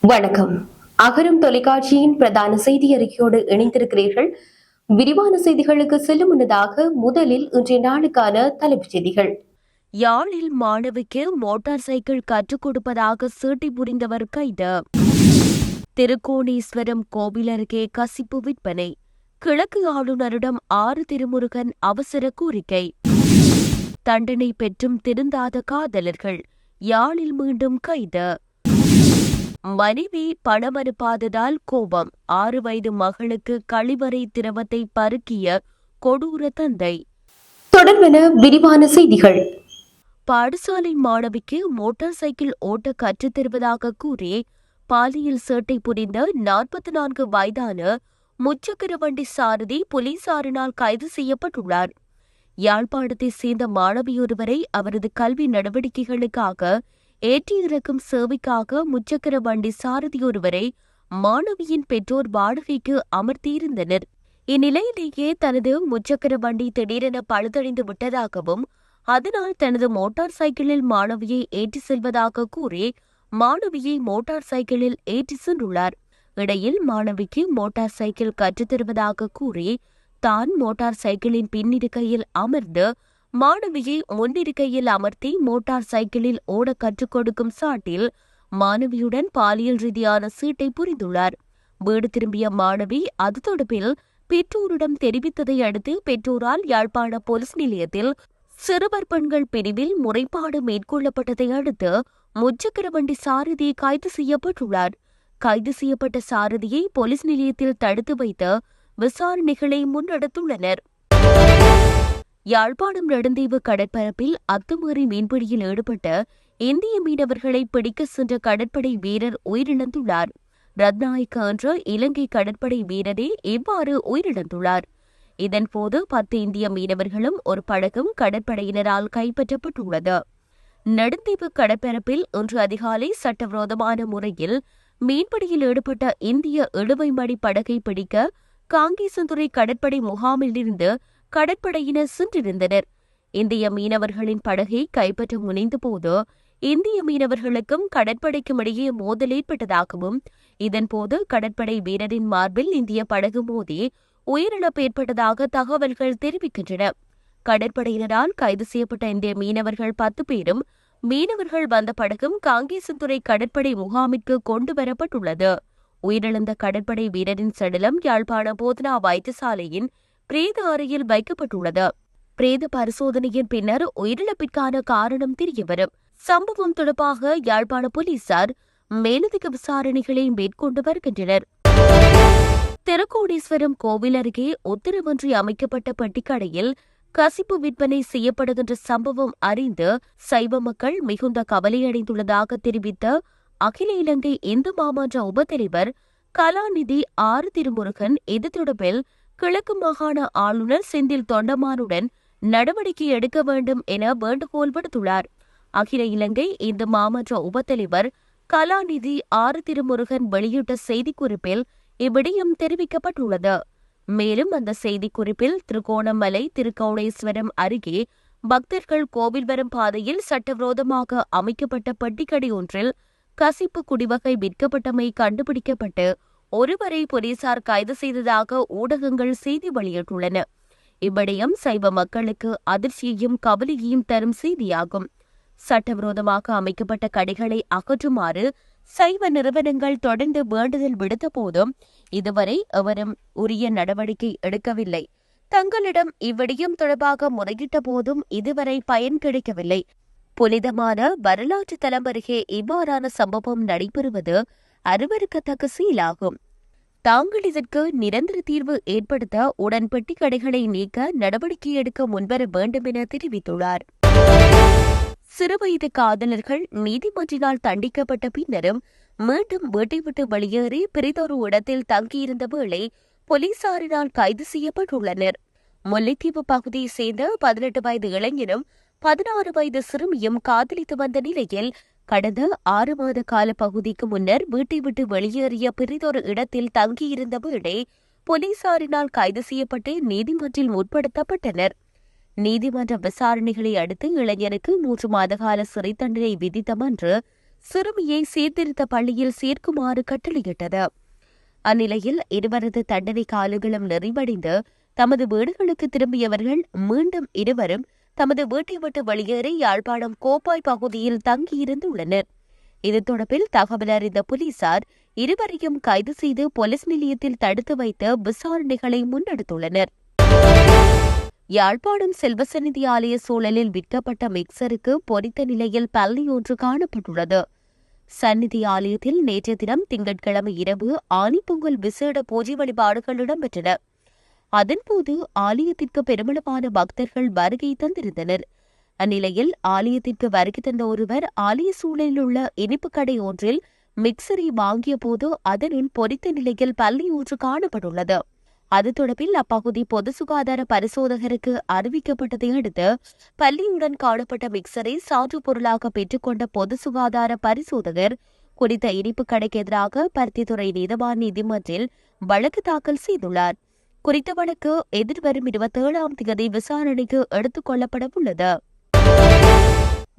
வணக்கம். அகரம் தொலைக்காட்சியின் பிரதான செய்தி அறிக்கையோடு இணைந்திருக்கிறீர்கள். விரிவான செய்திகளுக்கு செல்லும் முன்னதாக முதலில் இன்றைய நாளுக்கான தலைப்புச் செய்திகள். யாழில் மாணவிக்கு மோட்டார் சைக்கிள் கற்றுக் கொடுப்பதாக சீட்டி புரிந்தவர் கைது. திருக்கோணேஸ்வரம் கோவில் அருகே கசிப்பு விற்பனை. கிழக்கு ஆளுநரிடம் ஆறு திருமுருகன் அவசர கோரிக்கை. தண்டனை பெற்றும் திருந்தாத காதலர்கள் யாழில் மீண்டும் கைது. மனைவி பணம் அனுப்பாததால் கோபம். ஆறு வயது மகளுக்கு கழிவறை திரவத்தை பருக்கிய கொடூர தந்தை. தொடர்பென விரிவான செய்திகள். பாடசாலை மாணவிக்கு மோட்டார் சைக்கிள் ஓட்ட கற்றுத் தருவதாக கூறி பாலியல் சேட்டை புரிந்த நாற்பத்தி நான்கு வயதான முச்சக்கர வண்டி சாரதி போலீசாரினால் கைது செய்யப்பட்டுள்ளார். யாழ்ப்பாணத்தைச் சேர்ந்த மாணவியொருவரை அவரது கல்வி நடவடிக்கைகளுக்காக ஏற்றி இறக்கும் சேவைக்காக முச்சக்கர வண்டி சாரதியொருவரை மாணவியின் பெற்றோர் வாடகைக்கு அமர்த்தியிருந்தனர். இந்நிலையிலேயே தனது முச்சக்கர வண்டி திடீரென பழுதடைந்து விட்டதாகவும் அதனால் தனது மோட்டார் சைக்கிளில் மாணவியை ஏற்றி செல்வதாக கூறி மாணவியை மோட்டார் சைக்கிளில் ஏற்றி சென்றுள்ளார். இடையில் மாணவிக்கு மோட்டார் சைக்கிள் கற்றுத்தருவதாக கூறி தான் மோட்டார் சைக்கிளின் பின்னிருக்கையில் அமர்ந்து மாணவியை முன்னிருக்கையில் அமர்த்தி மோட்டார் சைக்கிளில் ஓட கற்றுக் கொடுக்கும் சாட்டில் மாணவியுடன் பாலியல் ரீதியான சீட்டை புரிந்துள்ளார். வீடு திரும்பிய மாணவி அது தொடர்பில் பெற்றோரிடம் தெரிவித்ததை அடுத்து பெற்றோரால் யாழ்ப்பாண போலீஸ் நிலையத்தில் சிறுவர் பெண்கள் பிரிவில் முறைப்பாடு மேற்கொள்ளப்பட்டதை அடுத்து முச்சக்கர வண்டி சாரதி கைது செய்யப்பட்டுள்ளார். கைது செய்யப்பட்ட சாரதியை போலீஸ் நிலையத்தில் தடுத்து வைத்து விசாரணைகளை முன்னெடுத்துள்ளனர். யாழ்ப்பாணம் நெடுந்தீவு கடற்பரப்பில் அத்துமீறி மீன்பிடியில் ஈடுபட்ட இந்திய மீனவர்களை பிடிக்க சென்ற கடற்படை வீரர் உயிரிழந்துள்ளார். ரத்நாயக்க என்ற இலங்கை கடற்படை வீரரே இவ்வாறு உயிரிழந்துள்ளார். இதன்போது பத்து இந்திய மீனவர்களும் ஒரு படகும் கடற்படையினரால் கைப்பற்றப்பட்டுள்ளது. நெடுந்தீவு கடற்பரப்பில் இன்று அதிகாலை சட்டவிரோதமான முறையில் மீன்பிடியில் ஈடுபட்ட இந்திய இழுவைமடி படகை பிடிக்க காங்கேசந்துறை கடற்படை முகாமிலிருந்து கடற்படையினர் சென்றிருந்தனர். இந்திய மீனவர்களின் படகை கைப்பற்ற முனைந்தபோது இந்திய மீனவர்களுக்கும் கடற்படைக்கும் இடையே மோதல் ஏற்பட்டதாகவும் இதன்போது கடற்படை வீரரின் மார்பில் இந்திய படகு மோதி உயிரிழப்பு ஏற்பட்டதாக தகவல்கள் தெரிவிக்கின்றன. கடற்படையினரால் கைது செய்யப்பட்ட இந்திய மீனவர்கள் பத்து பேரும் மீனவர்கள் வந்த படகும் காங்கேசன்துறை கடற்படை முகாமிற்கு கொண்டு வரப்பட்டுள்ளது. உயிரிழந்த கடற்படை வீரரின் சடலம் யாழ்ப்பாண போதனா வைத்தியசாலையின் பிரேத அறையில் வைக்கப்பட்டுள்ளது. பிரேத பரிசோதனையின் பின்னர் உயிரிழப்பிற்கான காரணம் தெரியவரும் சம்பவம் தொடர்பாக யாழ்ப்பாண போலீசார் மேலதிக விசாரணைகளை மேற்கொண்டு வருகின்றனர். திருக்கோடீஸ்வரம் கோவில் அருகே உத்தரவின்றி அமைக்கப்பட்ட பெட்டிக்கடையில் கசிப்பு விற்பனை செய்யப்படுகின்ற சம்பவம் அறிந்து சைவ மக்கள் மிகுந்த கவலையடைந்துள்ளதாக தெரிவித்த அகில இலங்கை இந்து மாமன்ற உபத்தலைவர் கலாநிதி ஆறு திருமுருகன் இது தொடர்பில் கிழக்கு மாகாண ஆளுநர் செந்தில் தொண்டமானுடன் நடவடிக்கை எடுக்க வேண்டும் என வேண்டுகோள் விடுத்துள்ளார். அகில இலங்கை இந்து மாமன்ற உபத்தலைவர் கலாநிதி ஆறு திருமுருகன் வெளியிட்ட செய்திக்குறிப்பில் இவ்விடயம் தெரிவிக்கப்பட்டுள்ளது. மேலும் அந்த செய்திக்குறிப்பில் திருகோணமலை திருக்கோணேஸ்வரம் அருகே பக்தர்கள் கோவில் வரும் பாதையில் சட்டவிரோதமாக அமைக்கப்பட்ட பெட்டிக்கடை ஒன்றில் கசிப்பு குடிவகை விற்கப்பட்டமை கண்டுபிடிக்கப்பட்டு ஒருவரை போலீசார் கைது செய்ததாக ஊடகங்கள் செய்தி வெளியிட்டுள்ளன. இவ்விடயம் சைவ மக்களுக்கு அதிர்ச்சியையும் கவலையையும் தரும் செய்தியாகும். சட்டவிரோதமாக அமைக்கப்பட்ட கடைகளை அகற்றுமாறு சைவ நிறுவனங்கள் தொடர்ந்து வேண்டுதல் விடுத்த போதும் இதுவரை எவரும் உரிய நடவடிக்கை எடுக்கவில்லை. தங்களிடம் இவ்விடயம் தொடர்பாக முறையிட்ட போதும் இதுவரை பயன் கிடைக்கவில்லை. புனிதமான வரலாற்று தலம் அருகே இவ்வாறான சம்பவம் நடைபெறுவது அருவருக்கத்தக்க சீலாகும். தாங்கள் இதற்கு நிரந்தர தீர்வு ஏற்படுத்த உடன்பட்டி கடைகளை நீக்க நடவடிக்கை எடுக்க முன்வர வேண்டும் என தெரிவித்துள்ளார். சிறுவயது காதலர்கள் நீதிமன்றினால் தண்டிக்கப்பட்ட பின்னரும் மீண்டும் வீட்டை விட்டு வெளியேறி பிறிதொரு இடத்தில் தங்கியிருந்த வேளை போலீசாரினால் கைது செய்யப்பட்டுள்ளனர். முல்லைத்தீவு பகுதியைச் சேர்ந்த பதினெட்டு வயது இளைஞரும் பதினாறு வயது சிறுமியும் காதலித்து வந்த நிலையில் கடந்த ஆறு மாத கால பகுதிக்கு முன்னர் வீட்டை விட்டு வெளியேறிய பிறிதொரு இடத்தில் தங்கியிருந்த வேளை போலீசாரினால் கைது செய்யப்பட்டு நீதிமன்றில் முற்படுத்தப்பட்டனர். நீதிமன்ற விசாரணைகளை அடுத்து இளைஞருக்கு மூன்று மாத கால சிறை தண்டனை விதித்தமன்று சிறுமியை சீர்திருத்த பள்ளியில் சேர்க்குமாறு கட்டளையிட்டது. அந்நிலையில் இருவரது தண்டனை காலங்களும் நிறைவடைந்து தமது வீடுகளுக்கு திரும்பியவர்கள் மீண்டும் இருவரும் தமது வீட்டை விட்டு வெளியேறி யாழ்ப்பாணம் கோப்பாய் பகுதியில் தங்கியிருந்துள்ளனர். இது தொடர்பில் தகவல் அறிந்த போலீசார் இருவரையும் கைது செய்து போலீஸ் நிலையத்தில் தடுத்து வைத்து விசாரணைகளை முன்னெடுத்துள்ளனர். யாழ்ப்பாணம் செல்வசநிதி ஆலய சூழலில் விற்கப்பட்ட மிக்சருக்கு பொறித்த நிலையில் பள்ளி ஒன்று காணப்பட்டுள்ளது. சந்நிதி ஆலயத்தில் நேற்றைய தினம் திங்கட்கிழமை இரவு ஆனிப்பொங்கல் விசேட பூஜை வழிபாடுகள் இடம்பெற்றன. அதன்போது ஆலயத்திற்கு பெருமளவான பக்தர்கள் வருகை தந்திருந்தனர். அந்நிலையில் ஆலயத்திற்கு வருகை தந்த ஒருவர் ஆலய சூழலில் உள்ள இனிப்பு கடை ஒன்றில் மிக்சரை வாங்கிய போது அதனுள் பொறித்த நிலையில் பள்ளி ஒன்று காணப்பட்டுள்ளது. அது தொடர்பில் அப்பகுதி பொது சுகாதார பரிசோதகருக்கு அறிவிக்கப்பட்டதை அடுத்து பள்ளியுடன் காணப்பட்ட மிக்சரை சான்று பொருளாக பெற்றுக்கொண்ட பொது சுகாதார பரிசோதகர் குறித்த இனிப்பு கடைக்கு எதிராக பருத்தித்துறை நீதவான் நீதிமன்றில் வழக்கு தாக்கல் செய்துள்ளார். குறித்த வழக்கு எதிர்வரும் இருபத்தேழாம் தேதி விசாரணைக்கு எடுத்துக் கொள்ளப்பட உள்ளது.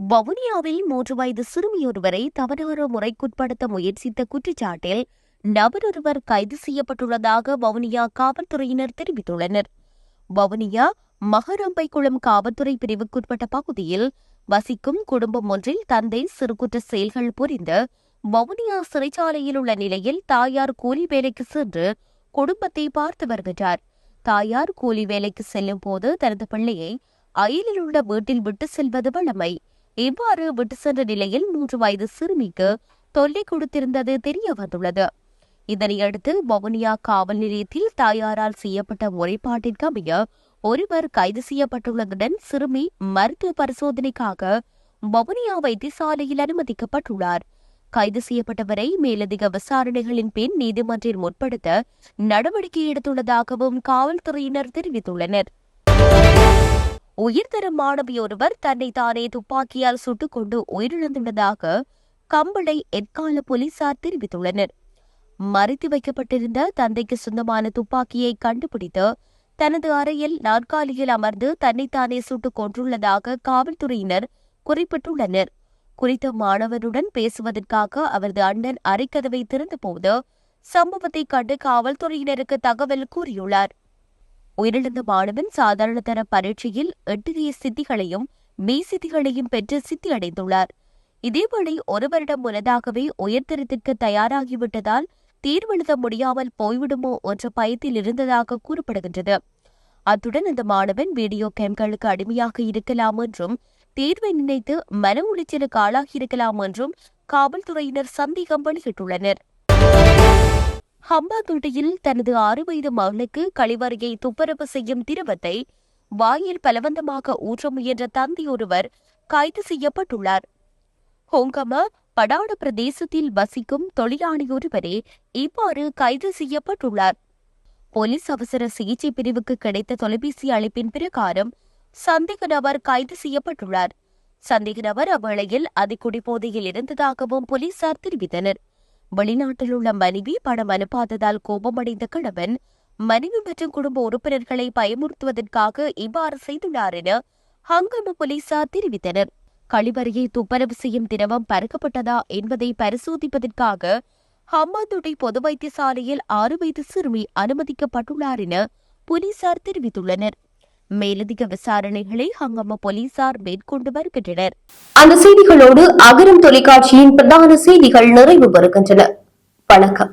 வவுனியாவில் மூன்று வயது சிறுமியொருவரை தவறான முறைக்குட்படுத்த முயற்சித்த குற்றச்சாட்டில் நபரொருவர் கைது செய்யப்பட்டுள்ளதாக வவுனியா காவல்துறையினர் தெரிவித்துள்ளனர். வவுனியா மகரம்பைக்குளம் காவல்துறை பிரிவுக்குட்பட்ட பகுதியில் வசிக்கும் குடும்பம் ஒன்றில் தந்தை சிறுகுற்ற செயல்கள் புரிந்து வவுனியா சிறைச்சாலையில் உள்ள நிலையில் தாயார் கூலி வேலைக்கு சென்று குடும்பத்தை பார்த்து வருகின்றார். தாயார் கூலி வேலைக்கு செல்லும் போது தனது பிள்ளையை அயலில் உள்ள வீட்டில் விட்டு செல்வது வழமை. இவ்வாறு விட்டு சென்ற நிலையில் மூன்று வயது சிறுமிக்கு தொல்லை கொடுத்திருந்தது தெரிய வந்துள்ளது. இதனையடுத்து வவுனியா காவல் நிலையத்தில் தாயாரால் செய்யப்பட்ட முறைப்பாட்டிற்கு அமைய ஒருவர் கைது செய்யப்பட்டுள்ளதுடன் சிறுமி மருத்துவ பரிசோதனைக்காக வவுனியா வைத்தியசாலையில் அனுமதிக்கப்பட்டுள்ளார். கைது செய்யப்பட்டவரை மேலதிக விசாரணைகளின் பின் நீதிமன்றில் முற்படுத்த நடவடிக்கை எடுத்துள்ளதாகவும் காவல்துறையினர் தெரிவித்துள்ளனர். உயிர்தரும் மாணவியொருவர் தன்னை தானே துப்பாக்கியால் சுட்டுக்கொண்டு உயிரிழந்துள்ளதாக கம்பளை எற்கால போலீசார் தெரிவித்துள்ளனர். மறைத்து வைக்கப்பட்டிருந்த தந்தைக்கு சொந்தமான துப்பாக்கியை கண்டுபிடித்து தனது அறையில் நாற்காலியில் அமர்ந்து தன்னைத்தானே சுட்டுக் கொன்றுள்ளதாக காவல்துறையினர் குறிப்பிட்டுள்ளனர். குறித்த மாணவருடன் பேசுவதற்காக அவரது அண்ணன் அறைக்கதவை திறந்தபோது சம்பவத்தை கண்டு காவல்துறையினருக்கு தகவல் கூறியுள்ளார். உயிரிழந்த மாணவன் சாதாரணதர பரீட்சையில் எட்டுகைய சித்திகளையும் மெய்சித்திகளையும் பெற்று சித்தி அடைந்துள்ளார் இதேவேளை ஒரு வருடம் முன்னதாகவே உயர்தரத்திற்கு தயாராகிவிட்டதால் தீர்வெழுத முடியாமல் போய்விடுமோ என்ற பயத்தில் இருந்ததாக கூறப்படுகின்றது. அத்துடன் இந்த மாணவன் வீடியோ கேம்களுக்கு அடிமையாக இருக்கலாம் என்றும் தேர்வை நினைத்து மன உளைச்சலுக்கு ஆளாகியிருக்கலாம் என்றும் காவல்துறையினர் சந்தேகம் வெளியிட்டுள்ளனர். ஹம்பாந்தோட்டையில் தனது ஆறு வயது மகனுக்கு கழிவறையை துப்பரவு செய்யும் திரவத்தை வாயில் பலவந்தமாக ஊற்ற முயன்ற தந்தை ஒருவர் கைது செய்யப்பட்டுள்ளார். ஹோங்கமா படாட பிரதேசத்தில் வசிக்கும் தொழிலாளி ஒருவரே இவ்வாறு கைது செய்யப்பட்டுள்ளார். போலீஸ் அவசர சிகிச்சை பிரிவுக்கு கிடைத்த தொலைபேசி அழைப்பின் பிரகாரம் சந்தேக நபர் கைது செய்யப்பட்டுள்ளார். சந்தேக நபர் அவ்வேளையில் அதிகுடிபோதையில் இருந்ததாகவும் போலீசார் தெரிவித்தனர். வெளிநாட்டில் உள்ள மனைவி பணம் அனுப்பாததால் கோபமடைந்த கணவன் மனைவி மற்றும் குடும்ப உறுப்பினர்களை பயமுறுத்துவதற்காக இவ்வாறு செய்துள்ளார் என ஹங்கம போலீசார் தெரிவித்தனர். கழிவறையை துப்பரவு செய்யும் திரவம் பறக்கப்பட்டதா என்பதை பரிசோதிப்பதற்காக ஹம்மாந்தோட்டை பொது வைத்தியசாலையில் ஆறு வயது சிறுமி அனுமதிக்கப்பட்டுள்ளார் என போலீசார் தெரிவித்துள்ளனர். மேலதிக விசாரணைகளை ஹங்கம போலீசார் மேற்கொண்டு வருகின்றனர். அந்த செய்திகளோடு அகரம் தொலைக்காட்சியின் பிரதான செய்திகள் நிறைவு பெறுகின்றன. வணக்கம்.